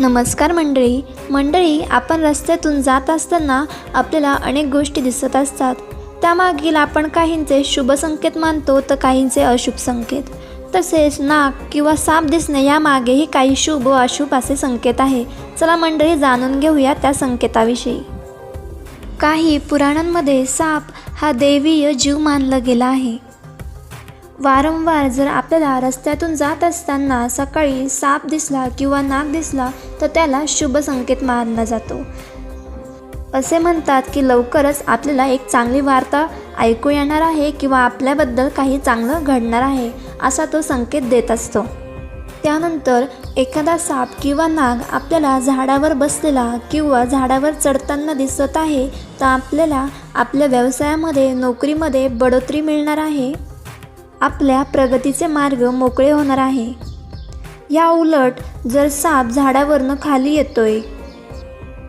नमस्कार मंडळी. मंडळी आपण रस्त्यातून जात असताना आपल्याला अनेक गोष्टी दिसत असतात. त्यामागील आपण काहींचे शुभ संकेत मानतो तर काहींचे अशुभ संकेत. तसेच नाक किंवा साप दिसणे यामागेही काही शुभ व अशुभ असे संकेत आहे. चला मंडळी जाणून घेऊया त्या संकेताविषयी. काही पुराणांमध्ये साप हा देवीय जीव मानला गेला आहे. वारंवार जर आपल्याला रस्त्यातून जात असताना सकाळी साप दिसला किंवा नाग दिसला तर त्याला शुभ संकेत मानला जातो. असे म्हणतात की लवकरच आपल्याला एक चांगली वार्ता ऐकू येणार आहे किंवा आपल्याबद्दल काही चांगलं घडणार आहे असा तो संकेत देत असतो. त्यानंतर एखादा साप किंवा नाग आपल्याला झाडावर बसलेला किंवा झाडावर चढताना दिसत आहे तर आपल्याला आपल्या व्यवसायामध्ये नोकरीमध्ये बढोतरी मिळणार आहे. आपल्या प्रगतीचे मार्ग मोकळे होणार आहे. या उलट जर साप झाडावरनं खाली येतोय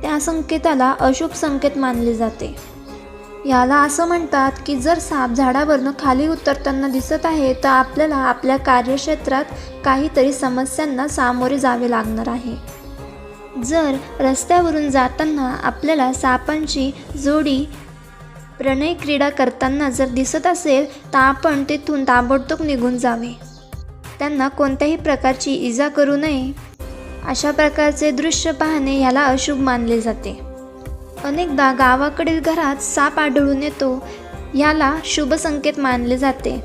त्या संकेताला अशुभ संकेत मानले जाते. याला असं म्हणतात की जर साप झाडावरनं खाली उतरताना दिसत आहे तर आपल्याला आपल्या कार्यक्षेत्रात काहीतरी समस्यांना सामोरे जावे लागणार आहे. जर रस्त्यावरून जाताना आपल्याला सापांची जोडी प्रणय क्रीडा करताना जर दिसत असेल तर आपण तिथून ताबडतोब निघून जावे. त्यांना कोणत्याही प्रकारची इजा करू नये. अशा प्रकारचे दृश्य पाहणे याला अशुभ मानले जाते. अनेकदा गावाकडील घरात साप आढळून येतो याला शुभ संकेत मानले जाते.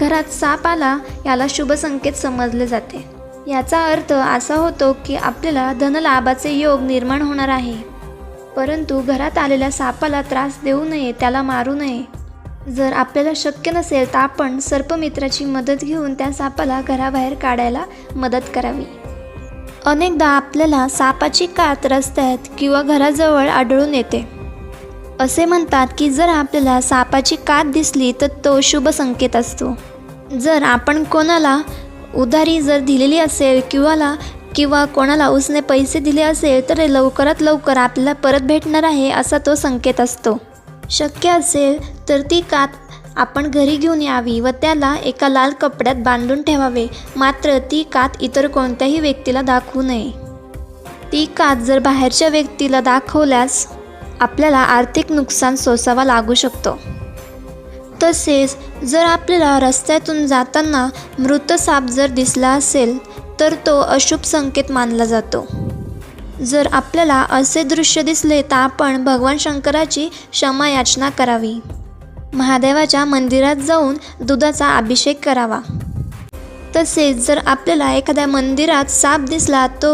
घरात साप आला याला शुभ संकेत समजले जाते. याचा अर्थ असा होतो की आपल्याला धनलाभाचे योग निर्माण होणार आहे. परंतु घरात आलेल्या सापाला त्रास देऊ नये त्याला मारू नये. जर आपल्याला शक्य नसेल तर आपण सर्पमित्राची मदत घेऊन त्या सापाला घराबाहेर काढायला मदत करावी. अनेकदा आपल्याला सापाची कात रस्त्यात किंवा घराजवळ आढळून येते. असे म्हणतात की जर आपल्याला सापाची कात दिसली तर तो शुभ संकेत असतो. जर आपण कोणाला उधारी जर दिलेली असेल किंवा किंवा कोणाला उसने पैसे दिले असेल तर लवकरात लवकर आपल्याला परत भेटणार आहे असा तो संकेत असतो. शक्य असेल तर ती कात आपण घरी घेऊन यावी व त्याला एका लाल कपड्यात बांधून ठेवावे. मात्र ती कात इतर कोणत्याही व्यक्तीला दाखवू नये. ती कात जर बाहेरच्या व्यक्तीला दाखवल्यास आपल्याला आर्थिक नुकसान सोसावा लागू शकतो. तसेच जर आपल्याला रस्त्यातून जाताना मृत साप जर दिसला असेल तर तो अशुभ संकेत मानला जातो. जर आपल्याला असे दृश्य दिसले तर आपण भगवान शंकराची क्षमा याचना करावी. महादेवाच्या मंदिरात जाऊन दुधाचा अभिषेक करावा. तसेच जर आपल्याला एखाद्या मंदिरात साप दिसला तो